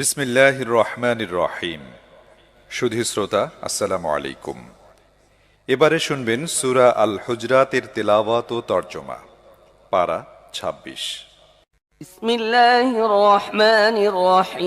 বিসমিল্লাহ রহমান রহিম সুধী শ্রোতা, আসসালামু আলাইকুম। এবারে শুনবেন সুরা আল হুজরাতের তেলাওয়াত ও তর্জমা, পারা ২৬ বিসমিল্লাহ রহমান রহিম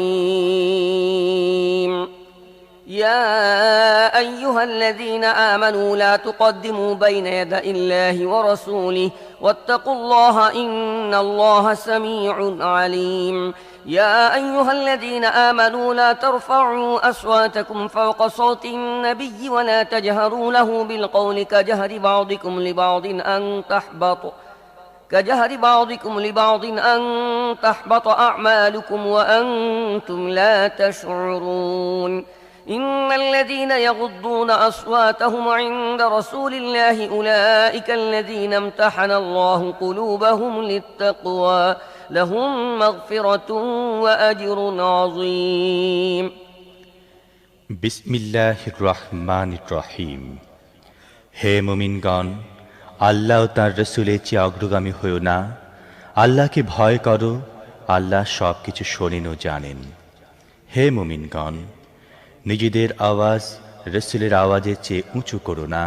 يا أيها الذين آمنوا لا تقدموا بين يدي الله ورسوله واتقوا الله إن الله سميع عليم. يا أيها الذين آمنوا لا ترفعوا أصواتكم فوق صوت النبي ولا تجهروا له بالقول كجهر بعضكم لبعض أن تحبطوا كجهر بعضكم لبعض أن تحبط أعمالكم وأنتم لا تشعرون. إن الذين يغضون أصواتهم عند رسول الله أولئك الذين امتحن الله قلوبهم للتقوى لهم مغفرة وأجر عظيم বিসমিল্লাহ রহমান রহিম হে মুমিনগণ আল্লাহ ও তাঁর রসুলের চেয়ে অগ্রগামী হয়েও না আল্লাহকে ভয় করো আল্লাহ সব কিছু শোনেন ও জানেন হে মুমিনগণ নিজেদের আওয়াজ রসুলের আওয়াজের চেয়ে উঁচু করো না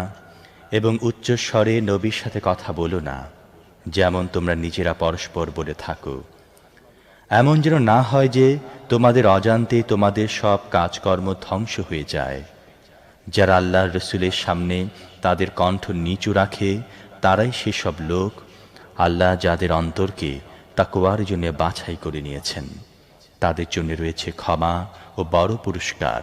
এবং উচ্চ স্বরে নবীর সাথে কথা বলো না, যেমন তোমরা নিজেরা পরস্পর বলে থাকো। এমন যেন না হয় যে তোমাদের অজান্তে তোমাদের সব কাজকর্ম ধ্বংস হয়ে যায়। যারা আল্লাহর রসুলের সামনে তাদের কণ্ঠ নিচু রাখে, তারাই সেসব লোক আল্লাহ যাদের অন্তরকে তাকুয়ার জন্য বাছাই করে নিয়েছেন। তাদের জন্য রয়েছে ক্ষমা ও বড় পুরস্কার।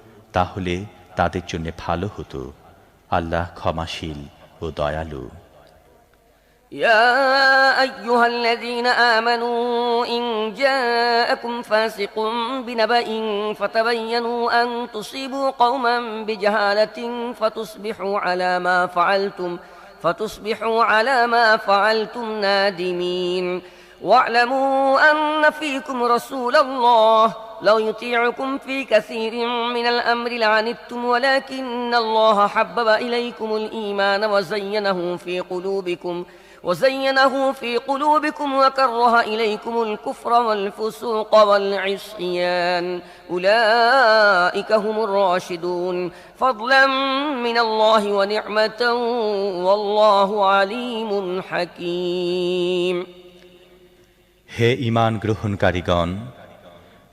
তাহলে তাদের জন্য ভালো হতো আল্লাহ ক্ষমাশীল ও দয়ালু يا أيها الذين آمنوا إن جاءكم فاسق بنبأ فتبينوا أن تصيبوا قوما بجهالة فتصبحوا على ما فعلتم فتصبحوا على ما فعلتم نادمين واعلموا أن فيكم رسول الله لو يطيعكم في كثير من الأمر لعنتم ولكن الله حبب إليكم الإيمان وزينه في قلوبكم وزينه في قلوبكم وكره إليكم الكفر والفسوق والعصيان أولئك هم الراشدون فضلا من الله ونعمة والله عليم حكيم হে ইমান গ্রহণকারীগণ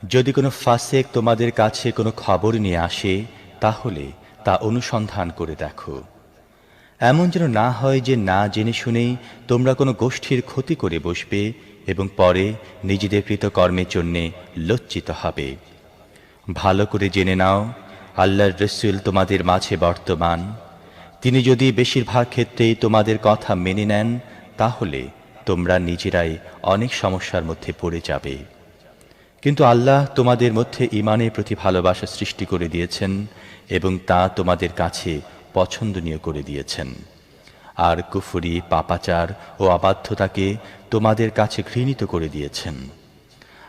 যদি কোনো ফাসেক তোমাদের কাছে কোনো খবর নিয়ে আসে, তাহলে তা অনুসন্ধান করে দেখো। এমন যেন না হয় যে না জেনে শুনেই তোমরা কোনো গোষ্ঠীর ক্ষতি করে বসবে এবং পরে নিজেদের কৃতকর্মের জন্যে লজ্জিত হবে। ভালো করে জেনে নাও, আল্লাহর রসুল তোমাদের মাঝে বর্তমান। তিনি যদি বেশিরভাগ ক্ষেত্রেই তোমাদের কথা মেনে নেন, তাহলে তোমরা নিজেরাই অনেক সমস্যার মধ্যে পড়ে যাবে। কিন্তু আল্লাহ তোমাদের মধ্যে ইমানের প্রতি ভালোবাসা সৃষ্টি করে দিয়েছেন এবং তা তোমাদের কাছে পছন্দনীয় করে দিয়েছেন। আর কুফুরি, পাপাচার ও আবাধ্যতাকে তোমাদের কাছে ঘৃণিত করে দিয়েছেন।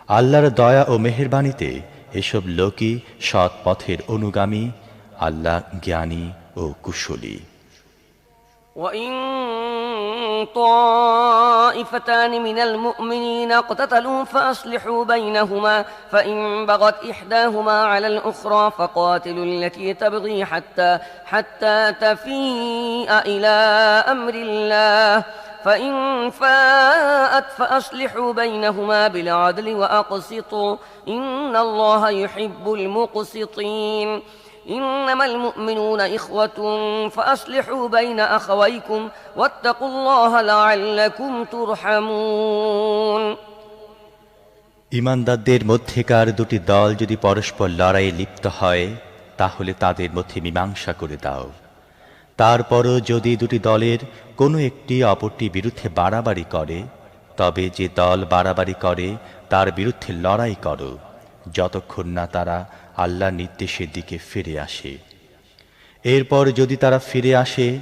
আল্লাহর দয়া ও মেহেরবানীতে এসব লোকই সৎ পথের অনুগামী, আল্লাহ জ্ঞানী ও কুশলী। طائفتان من المؤمنين اقتتلوا فأصلحوا بينهما فإن بغت إحداهما على الأخرى فقاتلوا التي تبغي حتى حتى تفيء إلى أمر الله. فإن فاءت فأصلحوا بينهما بالعدل وأقسطوا. إن الله يحب المقسطين. إنما المؤمنون إخوة فأصلحوا بين أخويكم واتقوا الله لعلكم ترحمون ইমানদারদের মধ্যেকার দুটি দল যদি পরস্পর লড়াইয়ে লিপ্ত হয় তাহলে তাদের মধ্যে মীমাংসা করে দাও তারপরও যদি দুটি দলের কোনো একটি অপরটি বিরুদ্ধে বাড়াবাড়ি করে তবে যে দল বাড়াবাড়ি করে তার বিরুদ্ধে লড়াই করো যতক্ষণ না তারা আল্লাহ নির্দেশের দিকে ফিরে আসে। এরপর যদি তারা ফিরে আসে,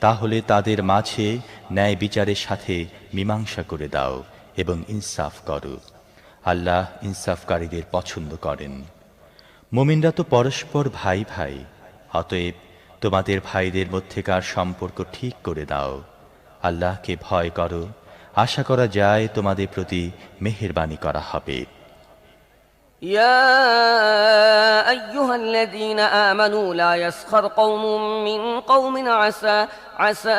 তাহলে তাদের মাঝে ন্যায় বিচারের সাথে মীমাংসা করে দাও এবং ইনসাফ করো। আল্লাহ ইনসাফকারীদের পছন্দ করেন। মুমিনরা তো পরস্পর ভাই ভাই, অতএব তোমাদের ভাইদের মধ্যেকার সম্পর্ক ঠিক করে দাও। আল্লাহকে ভয় করো। আশা করা যায় তোমাদের প্রতি মেহেরবানি করা হবে। يا أيها الذين آمنوا لا يسخر قوم من قوم عسى عسى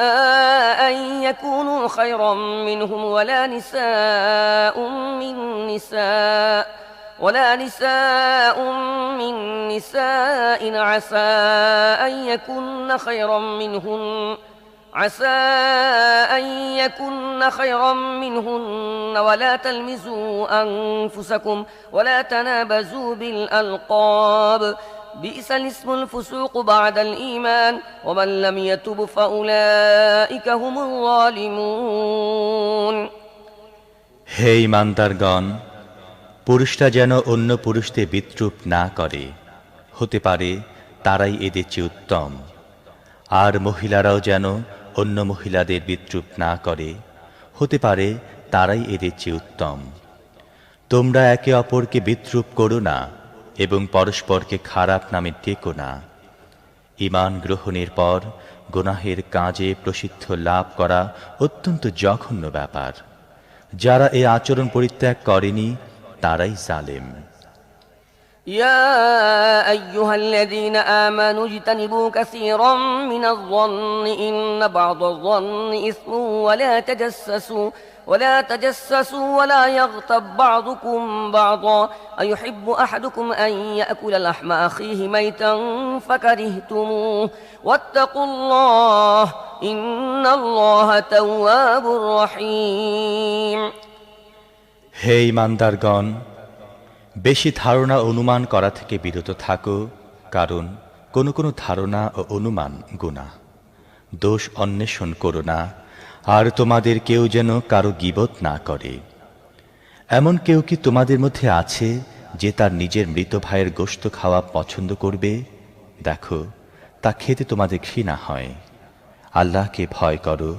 أن يكونوا خيرا منهم ولا نساء من نساء ولا نساء من نساء عسى أن يكن خيرا منهن. عسى أن يكن خيرا منهن ولا تلمزوا أنفسكم ولا تنابزوا بالألقاب بئس الاسم الفسوق بعد الإيمان ومن لم يتب فأولئك هم الظالمون হে ইমানদারগণ পুরুষরা যেন অন্য পুরুষদের বিদ্রুপ না করে হতে পারে তারাই এদের চেয়ে উত্তম আর মহিলারাও যেন অন্য মহিলাদের বিদ্রুপ না করে, হতে পারে তারাই এদের চেয়ে উত্তম। তোমরা একে অপরকে বিদ্রুপ করো না এবং পরস্পরকে খারাপ নামে টেকো না। ইমান গ্রহণের পর গোনাহের কাজে প্রসিদ্ধ লাভ করা অত্যন্ত জঘন্য ব্যাপার। যারা এ আচরণ পরিত্যাগ করেনি, তারাই জালেম। يا أيها الذين آمنوا اجتنبوا كثيرا من الظن إن بعض الظن إثم ولا تجسسوا ولا تجسسوا ولا يغتب بعضكم بعضا أيحب أحدكم أن يأكل لحم أخيه ميتا فكرهتموه واتقوا الله إن الله تواب رحيم هي من বেশি ধারণা অনুমান করা থেকে বিরত থাকো, কারণ কোনো কোনো ধারণা ও অনুমান গুণা। দোষ অন্বেষণ করো না, আর তোমাদের কেউ যেন কারও গিবত না করে। এমন কেউ কি তোমাদের মধ্যে আছে যে তার নিজের মৃত ভাইয়ের গোশত খাওয়া পছন্দ করবে? দেখো, তা খেতে তোমাদের ঘৃণা হয়। আল্লাহকে ভয় করো।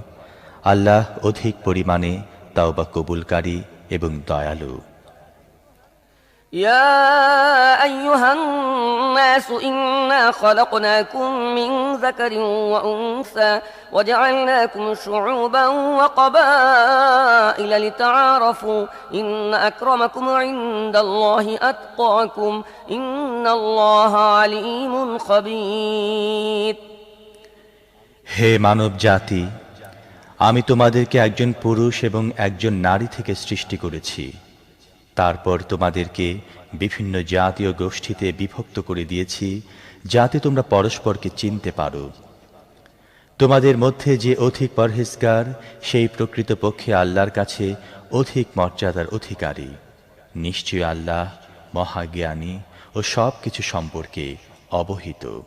আল্লাহ অধিক পরিমাণে তাওবা কবুলকারী এবং দয়ালু। يا أيها الناس إنا خلقناكم من ذكر وأنثى وجعلناكم شعوبا وقبائل لتعارفوا إن أكرمكم عند الله أتقاكم إن الله عليم خبير হে মানব জাতি আমি তোমাদেরকে একজন পুরুষ এবং একজন নারী থেকে সৃষ্টি করেছি তারপর তোমাদেরকে বিভিন্ন জাতীয় গোষ্ঠীতে বিভক্ত করে দিয়েছি, যাতে তোমরা পরস্পরকে চিনতে পারো। তোমাদের মধ্যে যে অধিক পরহেজগার, সেই প্রকৃতপক্ষে আল্লাহর কাছে অধিক মর্যাদার অধিকারী। নিশ্চয় আল্লাহ মহাজ্ঞানী ও সব কিছু সম্পর্কে অবহিত।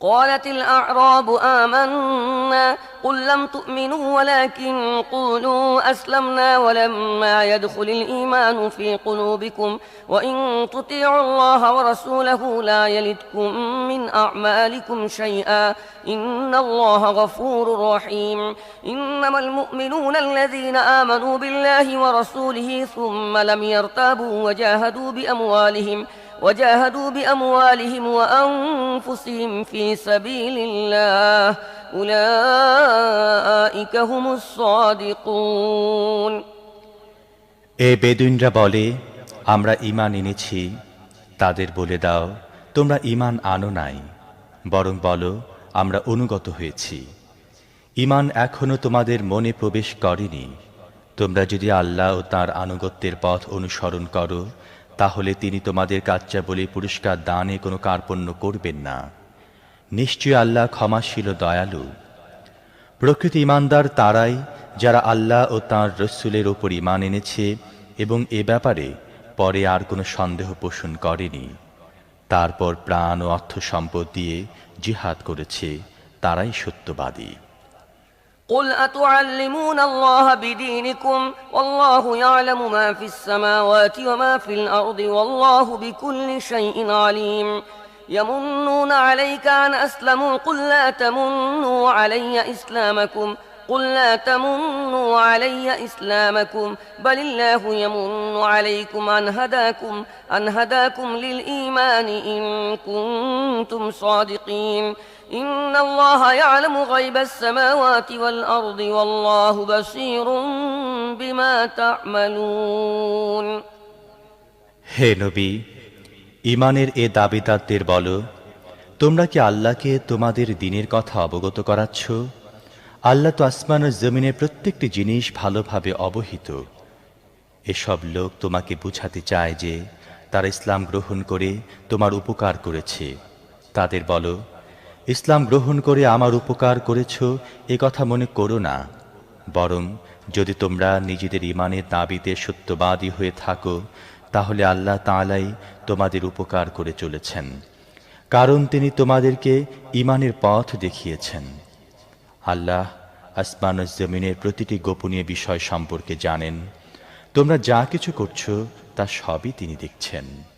قالت الأعراب آمنا قل لم تؤمنوا ولكن قولوا أسلمنا ولما يدخل الإيمان في قلوبكم وإن تطيعوا الله ورسوله لا يلدكم من أعمالكم شيئا إن الله غفور رحيم إنما المؤمنون الذين آمنوا بالله ورسوله ثم لم يرتابوا وجاهدوا بأموالهم وجاهدوا بأموالهم وأنفسهم في سبيل الله أولئك هم الصادقون এ বেদুইনরা বলে আমরা ইমান এনেছি তাদের বলে দাও তোমরা ইমান আনো নাই বরং বলো আমরা অনুগত হয়েছি ইমান এখনো তোমাদের মনে প্রবেশ করেনি তোমরা যদি আল্লাহ ও তার আনুগত্যের পথ অনুসরণ করো তাহলে তিনি তোমাদের কাচ্চা বলে পুরস্কার দানে কোনো কার্পণ্য করবেন না। নিশ্চয় আল্লাহ ক্ষমাশীল দয়ালু। প্রকৃত ইমানদার তারাই যারা আল্লাহ ও তাঁর রসুলের ওপর ইমান এনেছে এবং এ ব্যাপারে পরে আর কোনো সন্দেহ পোষণ করেনি। তারপর প্রাণ ও অর্থ সম্পদ দিয়ে জিহাদ করেছে, তারাই সত্যবাদী। قل أتعلمون الله بدينكم والله يعلم ما في السماوات وما في الأرض والله بكل شيء عليم يمنون عليك أن أسلموا قل لا تمنوا علي إسلامكم قل لا تمنوا علي إسلامكم بل الله يمن عليكم أن هداكم أن هداكم للإيمان إن كنتم صادقين إن الله يعلم غيب السماوات والأرض والله بصير بما تعملون হে নবী ইমানের এ দাবিদারদের বলো তোমরা কি আল্লাহকে তোমাদের দিনের কথা অবগত করাচ্ছ আল্লাহ তো আসমান ও জমিনের প্রত্যেকটি জিনিস ভালোভাবে অবহিত এসব লোক তোমাকে বুঝাতে চায় যে তারা ইসলাম গ্রহণ করে তোমার উপকার করেছে তাদের বলো ইসলাম গ্রহণ করে আমার উপকার করেছ, এ কথা মনে করো না। বরং, যদি তোমরা নিজেদের ইমানের দাবিতে সত্যবাদী হয়ে থাকো, তাহলে আল্লাহ তাআলাই তোমাদের উপকার করে চলেছেন। কারণ তিনি তোমাদেরকে ইমানের পথ দেখিয়েছেন। আল্লাহ আসমান জমিনের প্রতিটি গোপনীয় বিষয় সম্পর্কে জানেন। তোমরা যা কিছু করছ, তা সবই তিনি দেখছেন।